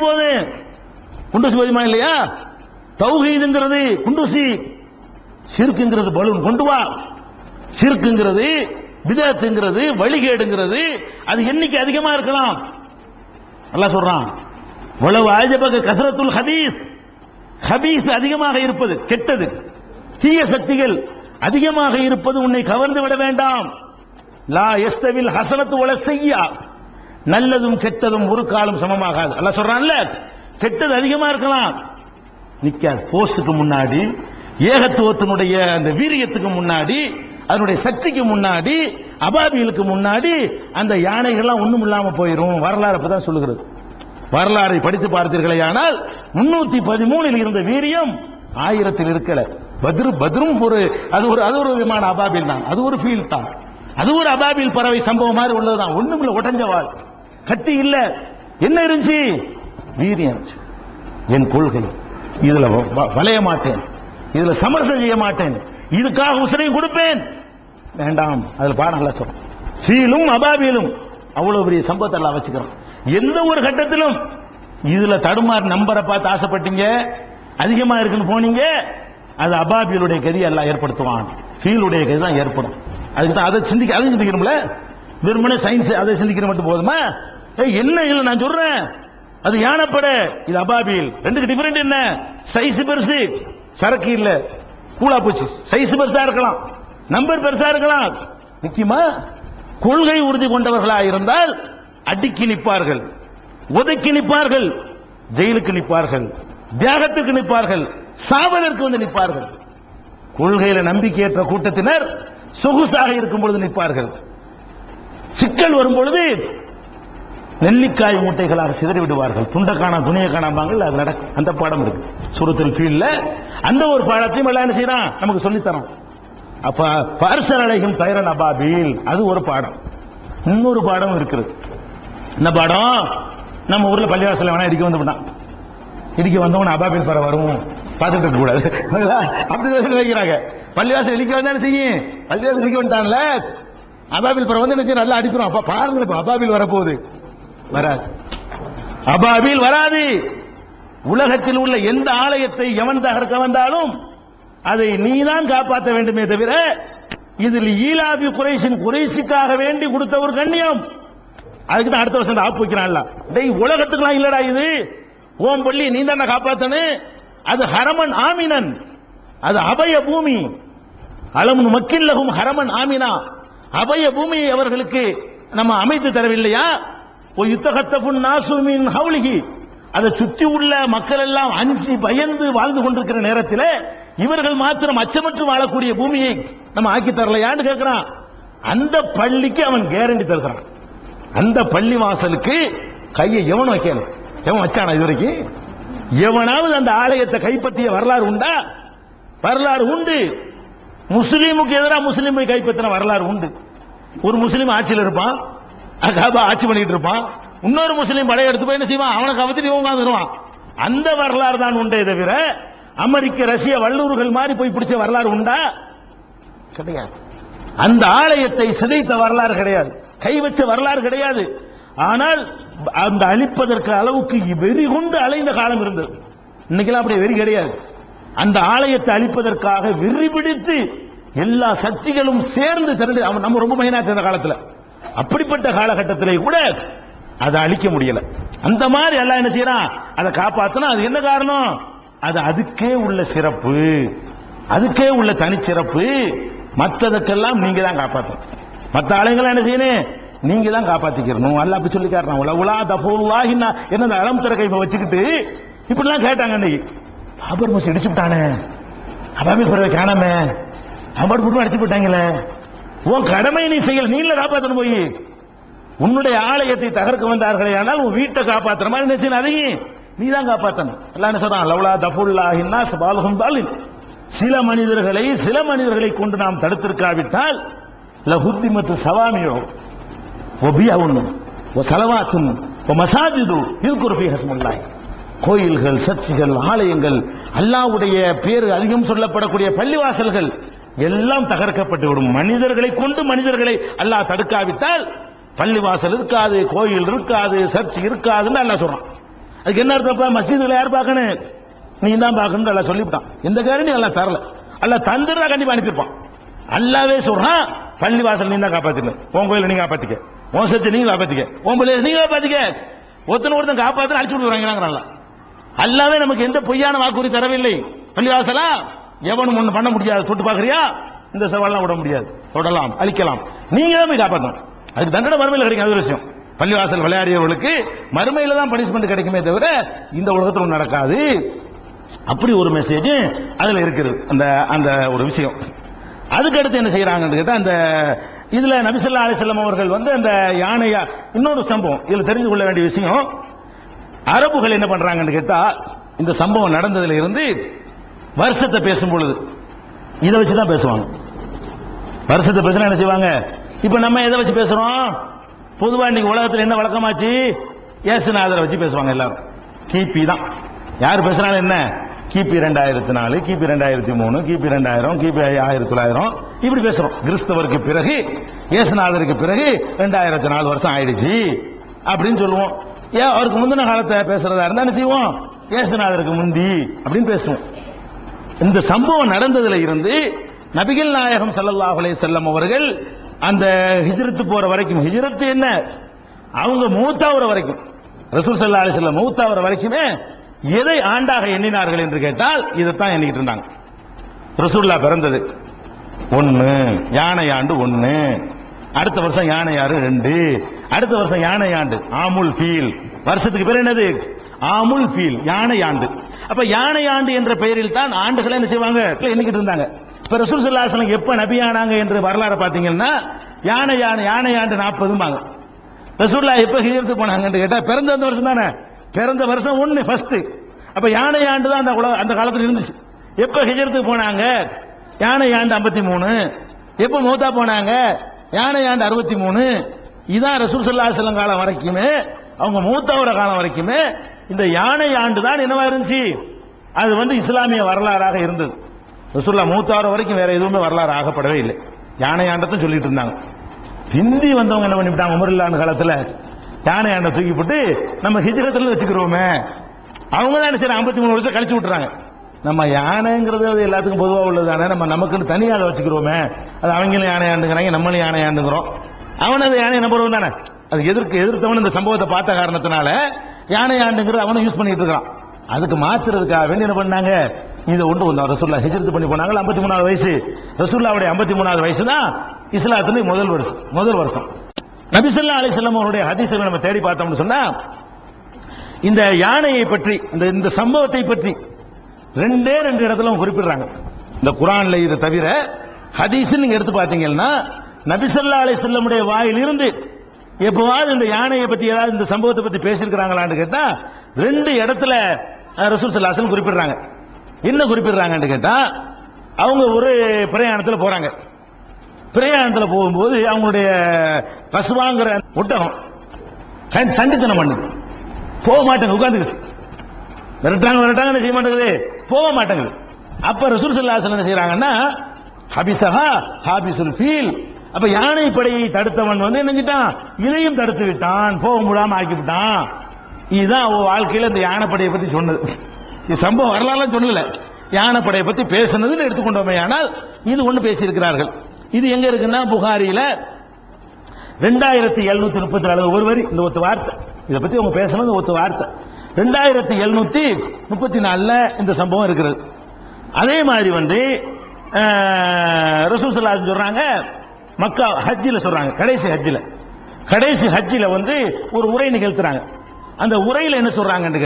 போது குண்டூசி போதுமா இல்லையா? தௌஹீதுங்கிறது குண்டூசி சிறுக்குங்கிறது பலூன். கொண்டு வா. சிறுக்குங்கிறது விதத்துங்கிறது வழிகேடுங்கிறது அது எண்ணிக்கை அதிகமா இருக்கலாம்? நல்லா சொல்றான். உளவு ஆஜபக கசரத்துல் ஹபீஸ். ஹபீஸ் அதிகமாக இருப்பது கெட்டது. தீய சக்திகள் அதிகமாக இருப்பது உன்னை கவர்ந்து விட வேண்டாம். லா எஸ்தவில் ஹசனத்து உல செய்யா நல்லதும் கெட்டதும் ஒரு காலம் சமமாகாது. அல்ல சொல்றான்ல கெட்டது அதிகமா இருக்கலாம். நிக்காது. போர்ஸுக்கு முன்னாடி ஏகத்துவத்தினுடைய அந்த வீரியத்துக்கு முன்னாடி அதனுடைய சக்திக்கு முன்னாடி அபாபிகளுக்கு முன்னாடி அந்த யானைகள்லாம் ஒண்ணும் இல்லாம போயிடும் வரலாறு அப்பதான் சொல்லுகிறது. வரலாறை படித்து பார்த்தீர்களே ஆனால் முன்னூத்தி பதிமூணில் இருந்த வீரியம் ஆயிரத்தில் இருக்கல. பத்ரு பத்ரும் ஒரு அது ஒரு அது ஒரு விமான அபாபில் தான். அது ஒரு ஃபீல் தான். அது ஒரு அபாபில் பறவை சம்பவம் மாதிரி உள்ளதுதான். ஒண்ணும் இல்ல உடஞ்ச வாழ். கத்தி இல்ல. என்ன இருந்துச்சு? வீரியம் இருந்துச்சு. என் கொள்கை. இதுல வ- வளைய மாட்டேன். இதுல சமரசம் செய்ய மாட்டேன். இதுக்காக உசனையும் கொடுப்பேன். வேண்டாம். அதுல பாடங்களை சொல்றோம் ஃபீலும் அபாபிலும். அவ்வளவு பெரிய சம்பவத்தை எல்லாம் வச்சுக்கிறோம். எந்த ஒரு கட்டத்திலும் இதுல தடுமாறு நம்பரை பார்த்து ஆசைப்பட்டீங்க? அதிகமா இருக்குன்னு போனீங்க? அது அபாபியலுடைய கதியை எல்லாம் ஏற்படுத்துவான். ஃபீலுடைய கதி தான் ஏற்படும். அதுக்கு தான் அதை சிந்திக்க அதை சிந்திக்கணும்ல? வெறுமனே சயின்ஸ் அதை சிந்திக்கிற மட்டும் போதுமா? என்ன இல்ல நான் சொல்றேன்? அது யானைப்பட. இது அபாபில் ரெண்டுக்கு டிஃபரெண்ட் என்ன? சைஸ் பெருசு. சரக்கு இல்ல. கூலா போச்சு. சைஸ் பெருசா இருக்கலாம். நம்பர் பெருசா இருக்கலாம். முக்கியமா கொள்கை உறுதி கொண்டவர்களாக இருந்தால் அடிக்கி நிற்பார்கள். ஒதுக்கி நிற்பார்கள். ஜெயிலுக்கு நிற்பார்கள். தியாகத்துக்கு நிற்பார்கள். சாவதற்கு வந்து நிற்பார்கள். கொள்கையில நம்பிக்கையற்ற கூட்டத்தினர் சொகுசாக இருக்கும் பொழுது நிற்பார்கள். சிக்கல் வரும் பொழுது நெல்லிக்காய் மூட்டைகளாக சிதறி விடுவார்கள் துண்டை காணா துணியை காணாம்பாங்கல்ல அது நடக்கும் அந்த பாடம் இருக்கு. சுரத்தில் ஃபீல்ட்ல அந்த ஒரு பாடத்தையும் எல்லாம் என்ன செய்யறான்? நமக்கு சொல்லித்தரோம் அப்ப பார்சல் அலைகும் தைரன் அபாபில். அது ஒரு பாடம். இன்னொரு பாடம் இருக்குது. என்ன பாடம்? நம்ம ஊர்ல பள்ளிவாசல வேணா இடிக்க வந்து விட்டான். இடிக்க வந்தவன் அபாபில் பற வரும். பார்த்துட்டு இருக்க கூடாது. அப்படி வைக்கிறாங்க. பள்ளிவாசல் இடிக்க வந்தாலும் செய்யும்? பள்ளிவாசல் இடிக்க வந்துட்டான்ல. அபாபில் பற வந்து என்ன செய்யும்? நல்லா அடிக்கிறோம். அப்ப பாருங்க அபாபில் வரப்போகுது. வராது. அபாபில் வராது. உலகத்தில் உள்ள எந்த ஆலயத்தை எவன் தகர்க்க வந்தாலும் அதை நீதான் காப்பாற்ற வேண்டுமே தவிர இதில் ஈலாபி குறைசின் குறைசிக்காக வேண்டி கொடுத்த ஒரு கண்ணியம். அதுக்கு தான் அடுத்த வருஷம் ஆப்பு வைக்கிறான்ல டேய் உலகத்துக்குலாம் இல்லடா இது. ஓம் பள்ளி நீ தானே காப்பாத்தனு. அது ஹரமன் ஆமினன். அது அபய பூமி. அலமுன் மக்கில்லகும் ஹரமன் ஆமினா. அபய பூமியை அவர்களுக்கு நம்ம அமைத்து தரவில்லையா? நாசுமின் ஹவுலிகி அதை சுற்றி உள்ள மக்கள் எல்லாம் அஞ்சு பயந்து வாழ்ந்து கொண்டிருக்கிற நேரத்தில் இவர்கள் மாத்திரம் அச்சமற்று வாழக்கூடிய பூமியை நம்ம ஆக்கி தரலையான்னு கேட்கிறான் அந்த பள்ளிக்கு அவன் கேரண்டி தருகிறான். அந்த பள்ளி வாசலுக்கு கையை எவன் வைக்கணும்? எவன் வச்சானா இது வரைக்கும்? எவனாவது அந்த ஆலயத்தை கைப்பற்றிய வரலாறு உண்டா? வரலாறு உண்டு. முஸ்லீமுக்கு எதிராக முஸ்லீமை கைப்பற்றின வரலாறு உண்டு. ஒரு முஸ்லீம் ஆட்சியில் இருப்பான். அகாபா ஆட்சி பண்ணிட்டு இருப்பான். இன்னொரு முஸ்லீம் படையெடுத்து போய் என்ன செய்வான்? அவனை கவத்திட்டு இவன் உட்காந்துருவான் அந்த வரலாறு தான் உண்டே தவிர அமெரிக்க ரஷ்ய வல்லூர்கள் மாதிரி போய் பிடிச்ச வரலாறு உண்டா? கிடையாது. அந்த ஆலயத்தை சிதைத்த வரலாறு கிடையாது. கை வச்ச வரலாறு கிடையாது. ஆனால் அந்த அழிப்பதற்கு அளவுக்கு வெறி கொண்டு அலைந்த காலம் இருந்தது. இன்னைக்கெல்லாம் அப்படி வெறி கிடையாது. அந்த ஆலயத்தை அழிப்பதற்காக வெறி பிடித்து எல்லா சக்திகளும் சேர்ந்து திரண்டு அவன் நம்ம ரொம்ப மைனாச்சு அந்த காலத்தில். அப்படிப்பட்ட காலகட்டத்திலே கூட அதை அழிக்க முடியல. அந்த மாதிரி எல்லாம் என்ன செய்யறான்? அதை காப்பாத்தணும் அது என்ன காரணம்? அது அதுக்கே உள்ள சிறப்பு. அதுக்கே உள்ள தனிச்சிறப்பு. மற்றதுக்கெல்லாம் நீங்க தான் காப்பாற்றணும் மற்ற ஆளுங்களை என்ன செய்யணும்? நீங்க தான் காப்பாத்திக்கிறணும் அல்ல அப்படி சொல்லி காரணம் உல உலா தஃபுல்லாஹின்னா என்ன அந்த அளம் திறக்கை இப்ப வச்சுக்கிட்டு இப்படிலாம் கேட்டாங்க அன்னைக்கு. பாபர் மோசி அடிச்சு விட்டானே. அபாமி குறைவை காணாமே. அவன் மூட்டும் அடிச்சு விட்டாங்களே உன் கடமை நீ செய்யல நீங்கள காப்பாற்றணும் காப்பாத்தணும் போய். உன்னுடைய ஆலயத்தை தகர்க்க வந்தார்களே ஆனால் உன் வீட்டை காப்பாத்துற மாதிரி என்ன செய்யணும்? அதையும் நீ தான் காப்பாத்தணும். எல்லாம் என்ன சொல்றான்? லவ்லா தஃபுல்லாஹின்னா சபாலுகும் பாலின். சில மனிதர்களை சில மனிதர்களை கொண்டு நாம் தடுத்திருக்காவிட்டால் லஹுத்திமத்து சவாமியோ ஒபியா ஒன்னும் ஓ சலவாத்தும் ஓ மசாஜிது இது ஃபீ ஹஸ்முல்லாஹ். கோயில்கள் சர்ச்சுகள் ஆலயங்கள் அல்லாவுடைய பேர் அதிகம் சொல்லப்படக்கூடிய பள்ளிவாசல்கள் எல்லாம் தகர்க்கப்பட்டு விடும் மனிதர்களை கொண்டு மனிதர்களை அல்லாஹ் தடுக்காவிட்டால் பள்ளிவாசல் இருக்காது கோயில் இருக்காது சர்ச் இருக்காதுன்னு அல்லாஹ் சொல்றான். அதுக்கு என்ன அர்த்தம் மசீதுல யார் பார்க்கணும்? நீ தான் பார்க்கணும் எல்லாம் சொல்லிவிட்டான். காரணம் நீங்கள் எல்லாம் தரல. அல்ல தந்துடுறா கண்டிப்பா அனுப்பியிருப்பான். அல்லாவே சொல்றான் பள்ளி வாசல் நீ தான் காப்பாத்துங்க உன் கோயில நீ காப்பாத்திக்க. உன் சர்ச்சை நீங்க காப்பாத்திக்க. உன் பிள்ளைய நீங்க காப்பாத்திக்க. ஒருத்தன் ஒருத்தன் காப்பாத்து அழிச்சு விடுவாங்க அல்லாவே நமக்கு எந்த பொய்யான வாக்குறுதி தரவில்லை. பள்ளிவாசலா? எவனும் ஒண்ணு பண்ண முடியாது. தொட்டு பாக்குறியா இந்த சவால்லாம் விட முடியாது. தொடலாம் அழிக்கலாம். நீங்க தான் போய் காப்பாற்றணும் அதுக்கு தண்டனை மறுமையில் கிடைக்கும். அது விஷயம். பள்ளிவாசல் விளையாடியவர்களுக்கு மறுமையில தான் பனிஷ்மெண்ட் கிடைக்குமே தவிர இந்த உலகத்தில் நடக்காது. அப்படி ஒரு மெசேஜ் அதுல இருக்குது. அந்த அந்த ஒரு விஷயம். அதுக்கு அடுத்து என்ன செய்யறாங்கன்னு கேட்டா அந்த இதுல நபிசல்லா அலிசல்லம் அவர்கள் வந்து அந்த யானையா இன்னொரு சம்பவம். இதுல தெரிஞ்சு கொள்ள வேண்டிய விஷயம் அரபுகள் என்ன பண்றாங்கன்னு கேட்டா இந்த சம்பவம் நடந்ததுல இருந்து வருஷத்தை பேசும் பொழுது இதை வச்சு தான் பேசுவாங்க. வருஷத்தை பேசினா என்ன செய்வாங்க? இப்ப நம்ம எதை வச்சு பேசுறோம்? பொதுவா இன்னைக்கு உலகத்தில் என்ன வழக்கமாச்சு? ஏசுநாதரை வச்சு பேசுவாங்க எல்லாரும். கிபி தான். யார் பேசுனாலும் என்ன? கிபி ரெண்டாயிரத்தி நாலு கிபி ரெண்டாயிரத்தி மூணு கிபி ரெண்டாயிரம் கிபி ஆயிரத்தி தொள்ளாயிரம் இப்படி பேசுறோம். கிறிஸ்தவருக்கு பிறகு இயேசுநாதருக்கு பிறகு ரெண்டாயிரத்தி நாலு வருஷம் ஆயிடுச்சு அப்படின்னு சொல்லுவோம். ஏன் அவருக்கு முந்தின காலத்தை பேசுறதா இருந்தா என்ன செய்வோம்? இயேசுநாதருக்கு முந்தி அப்படின்னு பேசுவோம். இந்த சம்பவம் நடந்ததுல இருந்து நபிகள் நாயகம் ஸல்லல்லாஹு அலே செல்லம் அவர்கள் அந்த ஹிஜ்ரத்து போற வரைக்கும் ஹிஜ்ரத்து என்ன? அவங்க மூத்தாவுற வரைக்கும் ரசூல் சல்லா அலி செல்லம் மூத்தாவுற வரைக்குமே எதை ஆண்டாக எண்ணினார்கள் என்று கேட்டால் இதைத்தான் எண்ணிக்கிட்டு இருந்தாங்க. ரசூல்லா பிறந்தது. ஒன்று யானை ஆண்டு ஒன்று அடுத்த வருஷம் யானை ஆறு ரெண்டு அடுத்த வருஷம் யானை ஆண்டு ஆமுல் ஃபீல். வருஷத்துக்கு பேர் என்னது? ஆமுல் ஃபீல் யானை ஆண்டு. அப்ப யானை ஆண்டு என்ற பெயரில் தான் ஆண்டுகளை என்ன செய்வாங்க? எண்ணிக்கிட்டு இருந்தாங்க. இப்ப ரசூல் ஸல்லல்லாஹு எப்ப நபியானாங்க என்று வரலாறு பாத்தீங்கன்னா யானை யானை யானை ஆண்டு நாற்பதும்பாங்க. ரசூல்லா எப்ப ஹிஜரத்து போனாங்கன்னு கேட்டா பிறந்த அந்த வருஷம் தானே. பிறந்த வருஷம் ஒண்ணு ஃபர்ஸ்ட் அப்ப யானை ஆண்டு தான் அந்த அந்த காலத்துல இருந்துச்சு. எப்ப ஹிஜரத்துக்கு போனாங்க? யானை ஆண்டு 53 மூணு. எப்ப மூத்தா போனாங்க? யானை ஆண்டு அறுபத்தி மூணு. இதான் ரசூல் ஸல்லல்லாஹு காலம் வரைக்குமே அவங்க மூத்தவர காலம் வரைக்குமே இந்த யானை ஆண்டு தான் என்னவா இருந்துச்சு? அது வந்து இஸ்லாமிய வரலாறாக இருந்தது. ரசூல்லா மூத்தாறு வரைக்கும் வேற எதுவுமே வரலாறு ஆகப்படவே இல்லை. யானை ஆண்டத்தும் சொல்லிட்டு இருந்தாங்க. ஹிந்தி வந்தவங்க என்ன பண்ணிவிட்டாங்க? உமரில்லான காலத்துல யானை ஆண்டை தூக்கி போட்டு நம்ம ஹிஜ்ரத்துல வச்சுக்கிறோமே. அவங்க தான் சரி ஐம்பத்தி மூணு வருஷம் கழிச்சு விட்டுறாங்க. நம்ம யானைங்கிறது அது எல்லாத்துக்கும் பொதுவாக உள்ளதானே நம்ம நமக்குன்னு தனியாளை வச்சுக்கிறோமே. அது அவங்களும் யானை ஆண்டுங்கிறாங்க நம்மளும் யானை ஆண்டுங்கிறோம். அவன் அது யானை நம்புறவன் தானே? அது எதிர்க்கு எதிர்த்தவன் இந்த சம்பவத்தை பார்த்த காரணத்தினால யானை ஆண்டுங்கிறது அவனும் யூஸ் பண்ணிட்டு இருக்கான் அதுக்கு மாத்துறதுக்காக வேண்டி என்ன பண்ணாங்க? இதை ஒன்று வந்தோம் ரசூல்லா ஹிஜ்ரத் பண்ணி போனாங்க ஐம்பத்தி மூணாவது வயசு. ரசூல்லாவுடைய ஐம்பத்தி மூணாவது வயசு தான் இஸ்லாத்துல முதல் வருஷம். முதல் வருஷம் நபிசல்லா அலிசல்லாம் அவருடைய ஹதீஸ்களை நம்ம தேடி பார்த்தோம்னு சொன்னா இந்த யானையை பற்றி இந்த இந்த சம்பவத்தை பற்றி ரெண்டே ரெண்டு இடத்துல குறிப்பிடுறாங்க. இந்த குரான்ல இதை தவிர ஹதீஸ் நீங்க எடுத்து பார்த்தீங்கன்னா நபிசல்லா அலிசல்லமுடைய வாயிலிருந்து எப்பவாவது இந்த யானையை பத்தி ஏதாவது இந்த சம்பவத்தை பத்தி பேசியிருக்கிறாங்களான்னு கேட்டா ரெண்டு இடத்துல ரசூல் சல்லாசன் குறிப்பிடுறாங்க. என்ன குறிப்பிடுறாங்கன்னு கேட்டா அவங்க ஒரு பிரயாணத்துல போறாங்க. பிரயாணத்துல போகும்போது அவங்களுடைய பசுவாங்கிற ஒட்டகம் சண்டித்தனம் பண்ணுது. போக மாட்டேங்க உட்காந்துருச்சு விரட்டாங்க விரட்டாங்க என்ன செய்ய மாட்டேங்குது? போக மாட்டேங்குது. அப்ப ரசூல் சல்லாசன் என்ன செய்யறாங்கன்னா ஹபிசஹா ஹாபிசுல் ஃபீல் அப்ப யானை படையை தடுத்தவன் வந்து நினைச்சிட்டான் இதையும் தடுத்து விட்டான். போக முடியாம ஆக்கி விட்டான். இதுதான் அவ வாழ்க்கையில இந்த யானைப்படையை பத்தி சொன்னது. இது சம்பவம் வரலாறுலாம் சொல்லல. யானைப்படையை பத்தி பேசுனதுன்னு எடுத்துக்கொண்டோமே. ஆனால் இது ஒண்ணு பேசியிருக்கிறார்கள். இது எங்க இருக்குன்னா புகாரியில ரெண்டாயிரத்தி எழுநூத்தி முப்பத்தி நாலு ஒரு வரி இந்த ஒத்து வார்த்தை. இதை பத்தி அவங்க பேசுனது ஒத்து வார்த்தை. ரெண்டாயிரத்தி எழுநூத்தி முப்பத்தி நாலுல இந்த சம்பவம் இருக்கிறது. அதே மாதிரி வந்து ரசூசல்லா சொல்றாங்க மக்கா ஹஜ்ஜில் சொல்றாங்க கடைசி ஹஜ்ஜில். கடைசி ஹஜ்ஜில் வந்து ஒரு உரை நிகழ்த்துறாங்க. அந்த உரையில் என்ன சொல்றாங்கன்னு